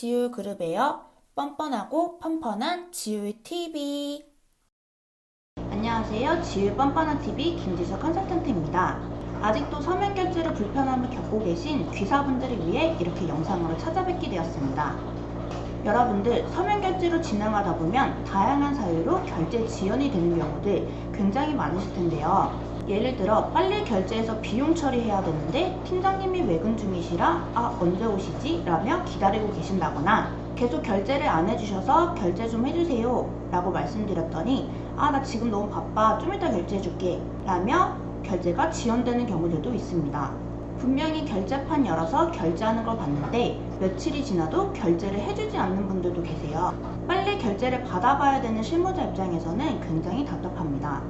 지율 그룹에요. 뻔뻔하고 펀펀한 지율 TV. 안녕하세요. 지율 뻔뻔한 TV 김지수 컨설턴트입니다. 아직도 서면 결제로 불편함을 겪고 계신 귀사분들을 위해 이렇게 영상으로 찾아뵙게 되었습니다. 여러분들 서면 결제로 진행하다 보면 다양한 사유로 결제 지연이 되는 경우들 굉장히 많으실 텐데요. 예를 들어 빨리 결제해서 비용 처리해야 되는데 팀장님이 외근 중이시라 아 언제 오시지? 라며 기다리고 계신다거나 계속 결제를 안 해주셔서 결제 좀 해주세요 라고 말씀드렸더니 아 나 지금 너무 바빠 좀 이따 결제해줄게 라며 결제가 지연되는 경우들도 있습니다. 분명히 결제판 열어서 결제하는 걸 봤는데 며칠이 지나도 결제를 해주지 않는 분들도 계세요. 빨리 결제를 받아가야 되는 실무자 입장에서는 굉장히 답답합니다.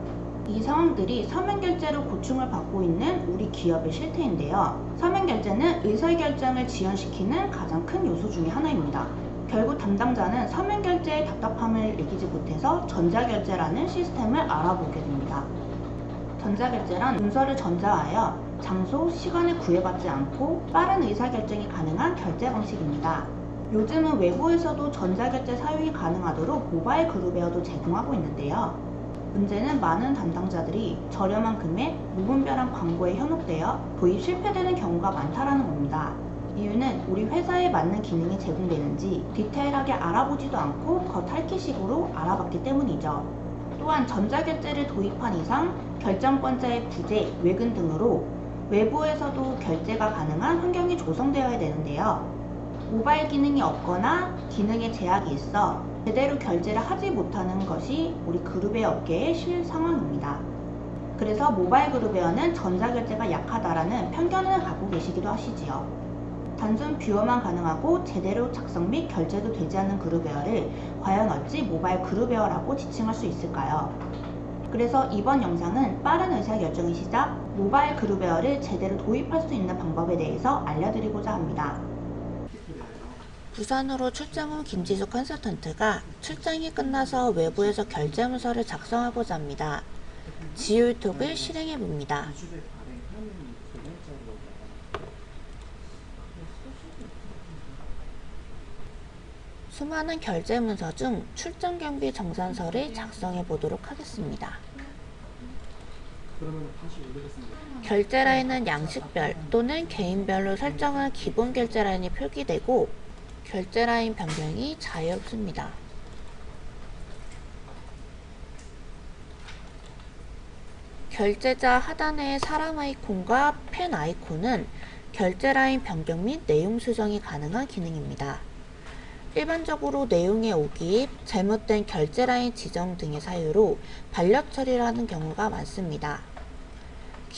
이 상황들이 서면 결제로 고충을 받고 있는 우리 기업의 실태인데요. 서면 결제는 의사결정을 지연시키는 가장 큰 요소 중의 하나입니다. 결국 담당자는 서면 결제의 답답함을 느끼지 못해서 전자결제라는 시스템을 알아보게 됩니다. 전자결제란 문서를 전자하여 장소, 시간을 구애받지 않고 빠른 의사결정이 가능한 결제 방식입니다. 요즘은 외부에서도 전자결제 사용이 가능하도록 모바일 그룹웨어도 제공하고 있는데요. 문제는 많은 담당자들이 저렴한 금액, 무분별한 광고에 현혹되어 도입 실패되는 경우가 많다라는 겁니다. 이유는 우리 회사에 맞는 기능이 제공되는지 디테일하게 알아보지도 않고 겉핥기식으로 알아봤기 때문이죠. 또한 전자결제를 도입한 이상 결정권자의 부재, 외근 등으로 외부에서도 결제가 가능한 환경이 조성되어야 되는데요. 모바일 기능이 없거나 기능에 제약이 있어 제대로 결제를 하지 못하는 것이 우리 그룹의 업계의 실 상황입니다. 그래서 모바일 그룹웨어는 전자결제가 약하다라는 편견을 갖고 계시기도 하시지요. 단순 뷰어만 가능하고 제대로 작성 및 결제도 되지 않는 그룹웨어를 과연 어찌 모바일 그룹웨어라고 지칭할 수 있을까요? 그래서 이번 영상은 빠른 의사결정의 시작, 모바일 그룹웨어를 제대로 도입할 수 있는 방법에 대해서 알려드리고자 합니다. 부산으로 출장 온 김지수 컨설턴트가 출장이 끝나서 외부에서 결제 문서를 작성하고자 합니다. 지율톡을 실행해 봅니다. 수많은 결제 문서 중 출장 경비 정산서를 작성해 보도록 하겠습니다. 결제 라인은 양식별 또는 개인별로 설정한 기본 결제 라인이 표기되고 결제 라인 변경이 자유롭습니다. 결제자 하단의 사람 아이콘과 펜 아이콘은 결제 라인 변경 및 내용 수정이 가능한 기능입니다. 일반적으로 내용의 오기입, 잘못된 결제 라인 지정 등의 사유로 반려 처리를 하는 경우가 많습니다.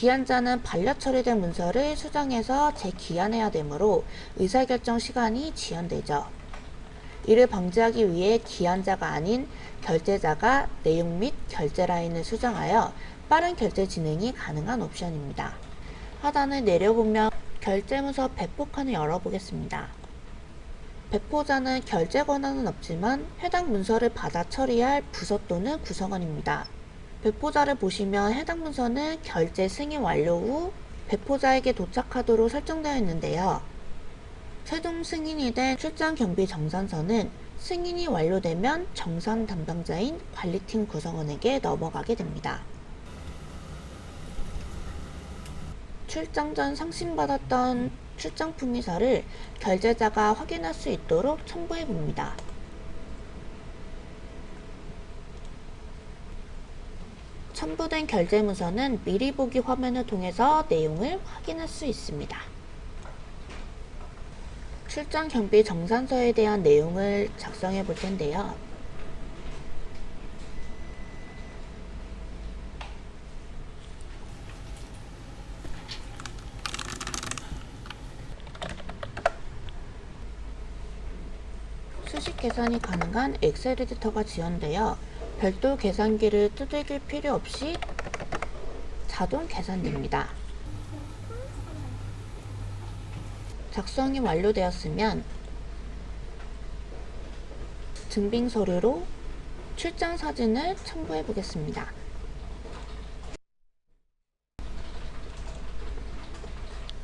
기한자는 반려 처리된 문서를 수정해서 재기한해야 되므로 의사결정 시간이 지연되죠. 이를 방지하기 위해 기한자가 아닌 결제자가 내용 및 결제 라인을 수정하여 빠른 결제 진행이 가능한 옵션입니다. 하단을 내려보면 결제문서 배포칸을 열어보겠습니다. 배포자는 결제 권한은 없지만 해당 문서를 받아 처리할 부서 또는 구성원입니다. 배포자를 보시면 해당 문서는 결제 승인 완료 후 배포자에게 도착하도록 설정되어 있는데요. 최종 승인이 된 출장 경비 정산서는 승인이 완료되면 정산 담당자인 관리팀 구성원에게 넘어가게 됩니다. 출장 전 상신받았던 출장 품위서를 결제자가 확인할 수 있도록 첨부해 봅니다. 첨부된 결제문서는 미리 보기 화면을 통해서 내용을 확인할 수 있습니다. 출장 경비 정산서에 대한 내용을 작성해 볼 텐데요. 수식 계산이 가능한 엑셀 에디터가 지원되어 별도 계산기를 두들길 필요 없이 자동 계산됩니다. 작성이 완료되었으면 증빙 서류로 출장 사진을 첨부해 보겠습니다.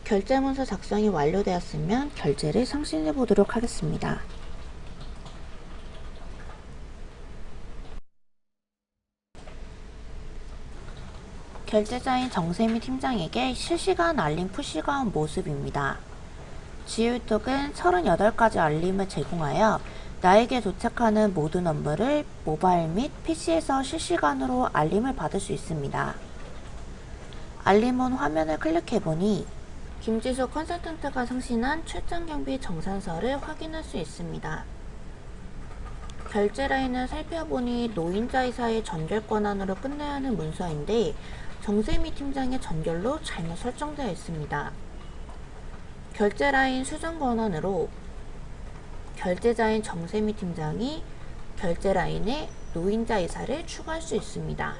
결제 문서 작성이 완료되었으면 결제를 상신해 보도록 하겠습니다. 결제자인 정세미 팀장에게 실시간 알림 푸시가 온 모습입니다. 지유톡은 38가지 알림을 제공하여 나에게 도착하는 모든 업무를 모바일 및 PC에서 실시간으로 알림을 받을 수 있습니다. 알림 온 화면을 클릭해보니 김지수 컨설턴트가 상신한 출장 경비 정산서를 확인할 수 있습니다. 결제 라인을 살펴보니 노인자이사의 전결 권한으로 끝내야 하는 문서인데 정세미 팀장의 전결로 잘못 설정되어 있습니다. 결제 라인 수정 권한으로 결제자인 정세미 팀장이 결제 라인에 노인자 이사를 추가할 수 있습니다.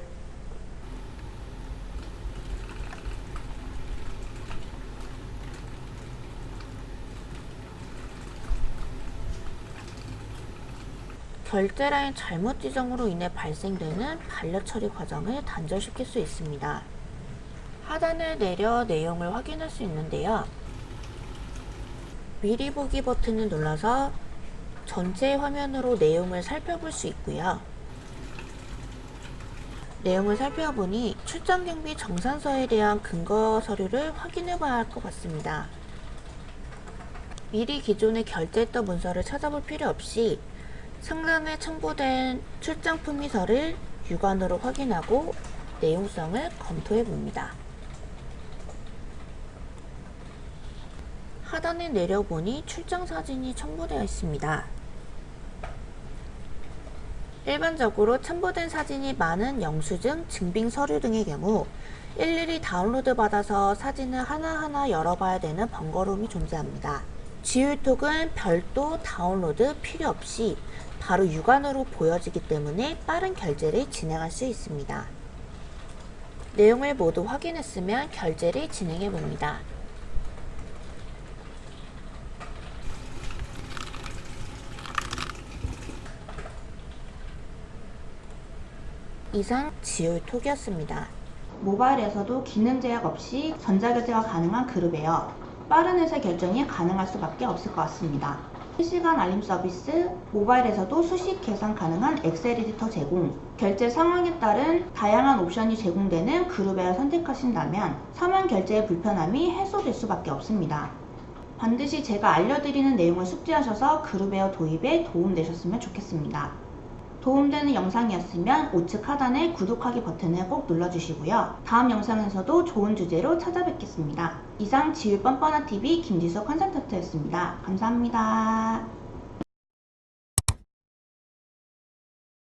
결제 라인 잘못 지정으로 인해 발생되는 반려 처리 과정을 단절시킬 수 있습니다. 하단을 내려 내용을 확인할 수 있는데요. 미리 보기 버튼을 눌러서 전체 화면으로 내용을 살펴볼 수 있고요. 내용을 살펴보니 출장 경비 정산서에 대한 근거 서류를 확인해 봐야 할 것 같습니다. 미리 기존에 결제했던 문서를 찾아볼 필요 없이 상단에 첨부된 출장 품위서를 육안으로 확인하고 내용성을 검토해 봅니다. 하단에 내려보니 출장 사진이 첨부되어 있습니다. 일반적으로 첨부된 사진이 많은 영수증, 증빙 서류 등의 경우 일일이 다운로드 받아서 사진을 하나하나 열어봐야 되는 번거로움이 존재합니다. 지율톡은 별도 다운로드 필요 없이 바로 육안으로 보여지기 때문에 빠른 결제를 진행할 수 있습니다. 내용을 모두 확인했으면 결제를 진행해 봅니다. 이상 지율톡이었습니다. 모바일에서도 기능 제약 없이 전자결제가 가능한 그룹에요. 빠른 회사 결정이 가능할 수밖에 없을 것 같습니다. 실시간 알림 서비스, 모바일에서도 수식 계산 가능한 엑셀 에디터 제공, 결제 상황에 따른 다양한 옵션이 제공되는 그룹에어 선택하신다면 서면 결제의 불편함이 해소될 수밖에 없습니다. 반드시 제가 알려드리는 내용을 숙지하셔서 그룹에어 도입에 도움되셨으면 좋겠습니다. 도움되는 영상이었으면 우측 하단의 구독하기 버튼을 꼭 눌러주시고요. 다음 영상에서도 좋은 주제로 찾아뵙겠습니다. 이상 지율 뻔뻔한 TV 김지수 컨설턴트였습니다. 감사합니다.